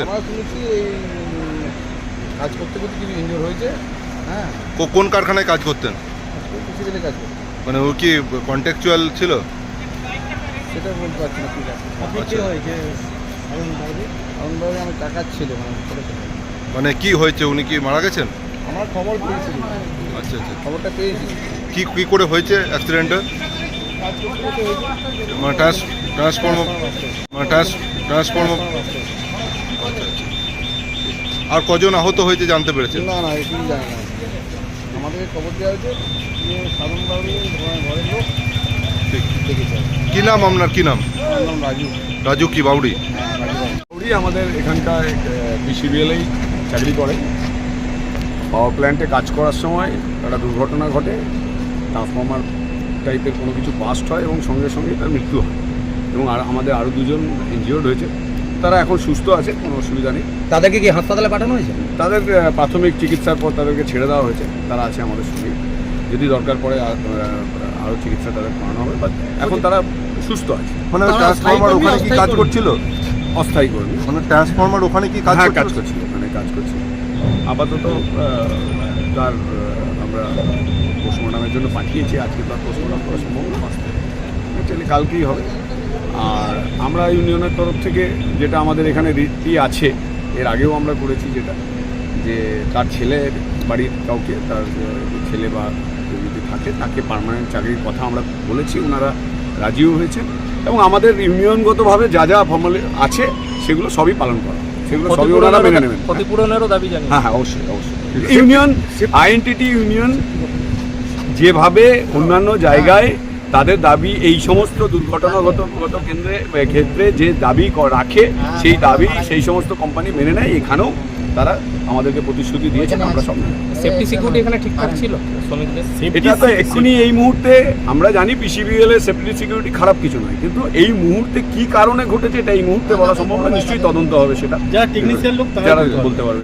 আমরা শুনেছি এই কাজ করতে করতে কিছু ইঞ্জোর হয়েছে। হ্যাঁ। কো- কোন কারখানায় কাজ করতেন? ফিজিক্যালি কাজ করতে মানে ও কি কন্ট্যাকচুয়াল ছিল? সেটা বলতে পারছি না ঠিক আছে। কে আমি টাকার ছিল মানে ছোটো ছোটো। মানে কি হয়েছে? উনি কি মারা গেছেন? আমার খবর পেয়েছিল আচ্ছা আচ্ছা। খবরটা পেয়েছি। কি কি করে হয়েছে অ্যাক্সিডেন্টটা কাজ করতে করতে হয়েছে। মানে ট্রান্স ট্রান্সফর্ম মানে ট্রান্স ট্রান্সফর্ম আর কজন আহত হয়েছে জানতে পেরেছেন? না না এটুকু জানি না আমাদেরকে খবর দেওয়া হয়েছে যে ঘরের লোক দেখেছে। কি নাম আপনার? কি নাম? নাম রাজু। রাজু কি বাউরি হ্যাঁ। উনি আমাদের এখানকার পিসিবিএলেই চাকরি করে। পাওয়ার প্ল্যান্টে কাজ করার সময় একটা দুর্ঘটনা ঘটে। ট্রান্সফর্মার টাইপের কোনো কিছু বাস্ট হয় এবং সঙ্গে সঙ্গে তার মৃত্যু হয়। এবং আর আমাদের আরও দুজন ইনজিওর্ড হয়েছে। তারা এখন সুস্থ আছে কোনো অসুবিধা নেই। তাদেরকে কি হাসপাতালে পাঠানো হয়েছে? তাদের প্রাথমিক চিকিৎসার পর তাদেরকে ছেড়ে দেওয়া হয়েছে। তারা আছে আমাদের সঙ্গে। যদি দরকার পড়ে আরও চিকিৎসা তাদের করানো হবে। বাট এখন তারা সুস্থ আছে। মানে ট্রান্সফর্মার ওখানে কি কাজ কর্মী? করছিল? অস্থায়ী কর্মী। মানে ট্রান্সফর্মার ওখানে কি কাজ হ্যাঁ কাজ করছিল ওখানে কাজ করছিল। আপাতত তার আমরা পোস্টমর্টমের জন্য পাঠিয়েছি। আজকে তার পোস্টমর্টম করা সম্ভব না অ্যাকচুয়ালি কালকেই হবে। আর আমরা ইউনিয়নের তরফ থেকে যেটা আমাদের এখানে রীতি আছে এর আগেও আমরা করেছি যেটা যে তার ছেলের বাড়ির কাউকে তার ছেলে বা যদি থাকে তাকে পার্মানেন্ট চাকরির কথা আমরা বলেছি ওনারা রাজিও হয়েছেন। এবং আমাদের ইউনিয়নগতভাবে যা যা ফর্মালি আছে সেগুলো সবই পালন করা। সেগুলো সবই ওনারা মেনে নেবেন। ক্ষতিপূরণেরও দাবি জানি হ্যাঁ হ্যাঁ অবশ্যই অবশ্যই। ইউনিয়ন আইএনটিটি ইউনিয়ন যেভাবে অন্যান্য জায়গায় তাদের দাবি এই সমস্ত দুর্ঘটনাগত গত কেন্দ্রে ক্ষেত্রে যে দাবি রাখে সেই দাবি সেই সমস্ত কোম্পানি মেনে নেয়। এখানেও তারা আমাদেরকে প্রতিশ্রুতি দিয়েছেন আমরা সব সেফটি সিকিউরিটি এখানে ঠিকঠাক ছিল শ্রমিকদের? এটা তো এক্ষুনি এই মুহূর্তে আমরা জানি পিসিবিএল এর সেফটি সিকিউরিটি খারাপ কিছু নয়। কিন্তু এই মুহূর্তে কি কারণে ঘটেছে এটা এই মুহূর্তে বলা সম্ভব না। নিশ্চয়ই তদন্ত হবে সেটা। যারা টেকনিশিয়ান লোক তারা যারা বলতে পারবে।